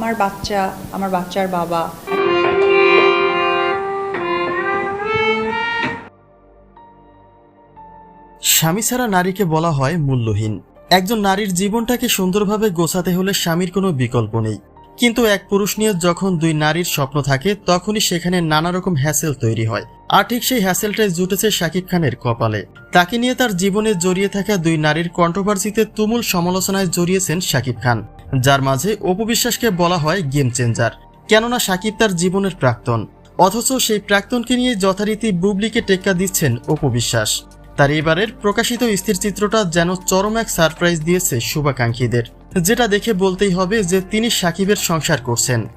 আমার বাচ্চা, আমার বাচ্চার বাবা। স্বামী ছাড়া নারীকে বলা হয় মূল্যহীন। একজন নারীর জীবনটাকে সুন্দরভাবে গোছাতে হলে স্বামীর কোনো বিকল্প নেই। কিন্তু এক পুরুষ নিয়ে যখন দুই নারীর স্বপ্ন থাকে, তখনই সেখানে নানা রকম হ্যাসেল তৈরি হয়। আর ঠিক সেই হ্যাসেলটাই জুটেছে শাকিব খানের কপালে। তাকে নিয়ে তার জীবনে জড়িয়ে থাকা দুই নারীর কন্ট্রোভার্সিতে তুমুল সমালোচনায় জড়িয়েছেন শাকিব খান। যার মাঝে অপবিশ্বাসকে বলা হয় গেম চেঞ্জার। কেননা সাকিব তার জীবনের প্রাক্তন। অথচ সেই প্রাক্তনকে নিয়ে যথারীতি বুবলিকে টেক্কা দিচ্ছেন অপবিশ্বাস। তার এবারের প্রকাশিত স্থিরচিত্রটা যেন চরম এক সারপ্রাইজ দিয়েছে শুভাকাঙ্ক্ষীদের। যেটা দেখে বলতেই হবে যে তিনি সাকিবের সংসার করছেন।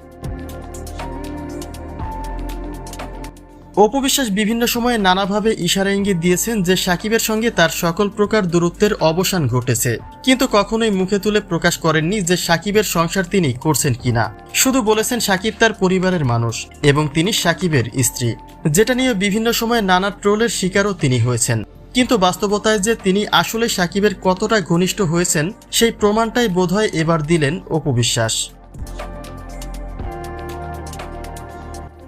অপবিশ্বাস বিভিন্ন সময়ে নানাভাবে ইশারা ইঙ্গিত দিয়েছেন যে সাকিবের সঙ্গে তার সকল প্রকার দূরত্বের অবসান ঘটেছে। কিন্তু কখনোই মুখে তুলে প্রকাশ করেননি যে সাকিবের সংসার তিনি করছেন কিনা। শুধু বলেছেন সাকিব তার পরিবারের মানুষ এবং তিনি সাকিবের স্ত্রী। যেটা নিয়ে বিভিন্ন সময়ে নানা ট্রোলের শিকারও তিনি হয়েছেন। কিন্তু বাস্তবতায় যে তিনি আসলে সাকিবের কতটা ঘনিষ্ঠ হয়েছেন, সেই প্রমাণটাই বোধহয় এবার দিলেন অপবিশ্বাস।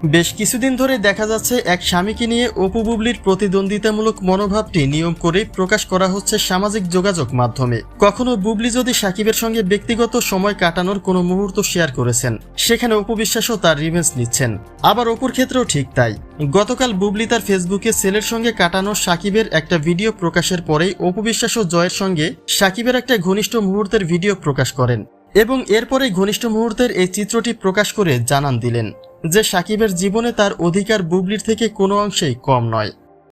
বেশ কিছুদিন ধরে দেখা যাচ্ছে এক স্বামীকে নিয়ে অপু বুবলির প্রতিদ্বন্দ্বিতামূলক মনোভাবটি নিয়ম করে প্রকাশ করা হচ্ছে সামাজিক যোগাযোগ মাধ্যমে। কখনো বুবলি যদি সাকিবের সঙ্গে ব্যক্তিগত সময় কাটানোর কোনো মুহূর্ত শেয়ার করেছেন, সেখানে অপবিশ্বাসও তার রিভেন্স নিচ্ছেন। আবার অপুর ক্ষেত্রেও ঠিক তাই। গতকাল বুবলি তার ফেসবুকে ছেলের সঙ্গে কাটানো সাকিবের একটা ভিডিও প্রকাশের পরেই অপবিশ্বাস ও জয়ের সঙ্গে সাকিবের একটা ঘনিষ্ঠ মুহূর্তের ভিডিও প্রকাশ করেন এবং এরপরে ঘনিষ্ঠ মুহূর্তের এই চিত্রটি প্রকাশ করে জানান দিলেন। যে সাকিবের জীবনে তার অধিকার বুবলির থেকে কোনো অংশেই কম নয়।